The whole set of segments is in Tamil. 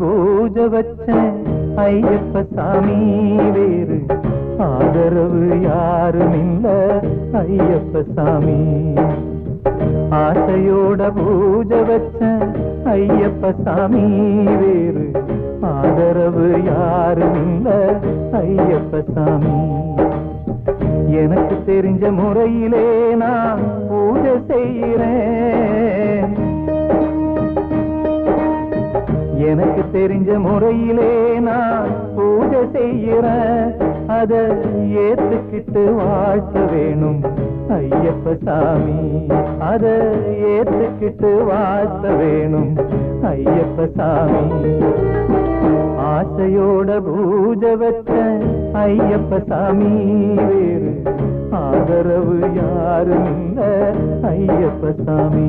பூஜ வச்ச ஐயப்ப சாமி வேறு. ஆதரவு யாரும் இல்ல ஐயப்ப சாமி ஆசையோட பூஜ வச்ச ஐயப்ப சாமி வேறு. ஆதரவு யாரும் இல்ல ஐயப்ப சாமி எனக்கு தெரிஞ்ச முறையிலே நான் பூஜை செய்கிறேன். எனக்கு தெரிஞ்ச முறையிலே நான் பூஜை செய்கிறேன் அதை ஏத்துக்கிட்டு வாழ்த்த வேணும். ஐயப்ப சாமி அதை ஏத்துக்கிட்டு வாழ்த்த வேணும். ஐயப்ப சாமி ஆசையோட பூஜை வச்ச ஐயப்ப சாமி வேறு. ஆதரவு யாரும் ஐயப்ப சாமி.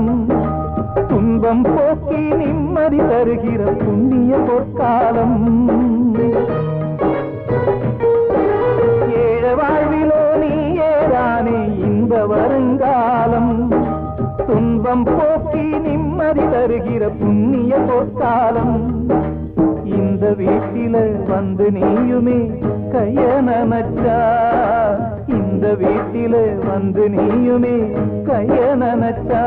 துன்பம் போக்கி நிம்மதி தருகிற புண்ணிய பொற்காலம். ஏழ வாழ்விலோ நீயேதானே இந்த வருங்காலம். துன்பம் போக்கி நிம்மதி தருகிற புண்ணிய பொற்காலம். இந்த வீட்டில வந்து நீயுமே கைய நனச்சா இந்த வீட்டில வந்து நீயுமே கைய நனச்சா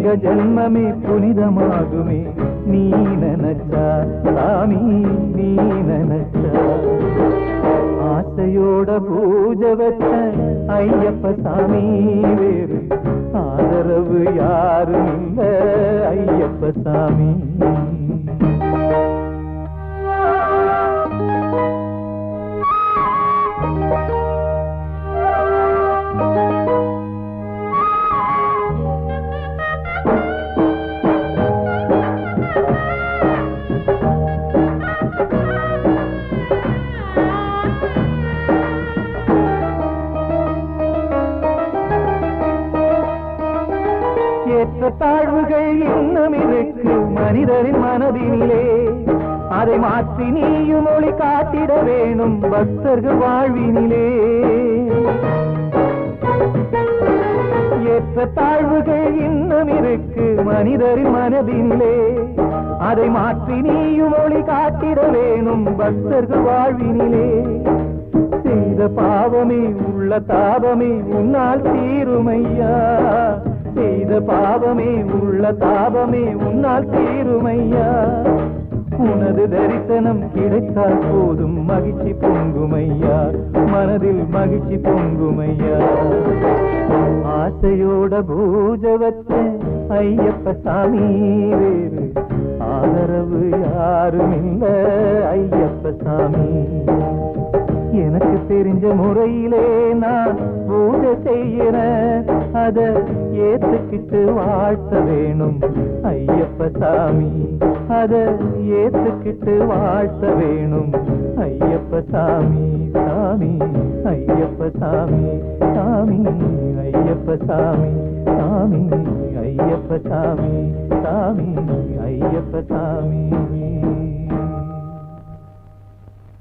எங்க ஜென்மமே புனிதமாகுமே நீ நினைச்சா சாமி நீ நினைச்சா. ஆசையோட பூஜை வச்ச ஐயப்ப சாமி வேறு ஆதரவு யாரும் இல்ல ஐயப்ப சாமி. இன்னும் இருக்கு மனிதரின் மனதினிலே. அதை மாற்றி நீயும் ஒளி காட்டிட வேணும் பக்தர்கள் வாழ்வினிலே. ஏற்ற தாழ்வுகள் இன்னும் இருக்கு மனிதரின் மனதினிலே. அதை மாற்றி நீயும் ஒளி காட்டிட வேணும் பக்தர்கள் வாழ்வினிலே. செய்த பாவமே உள்ள தாபமே உன்னால் தீருமையா. செய்த பாவமே உள்ள தாபமே உன்னால் தீருமையா? உனது தரிசனம் கிடைத்தால் போதும் மகிழ்ச்சி பொங்குமையா? மனதில் மகிழ்ச்சி பொங்குமையா? ஆசையோட பூஜை வச்ச ஐயப்ப சாமி வேறு. ஆதரவு யாரும் இல்ல ஐயப்ப சாமி. தெரிஞ்ச முறையிலே நான் பூஜை செய்யறேன் அத ஏத்துக்கிட்டு வாழ்த்த வேணும். ஐயப்ப சாமி அத ஏத்துக்கிட்டு வாழ்த்த வேணும். ஐயப்ப சாமி சாமி ஐயப்ப சாமி சாமி ஐயப்ப சாமி சாமி ஐயப்ப சாமி சாமி ஐயப்ப சாமி.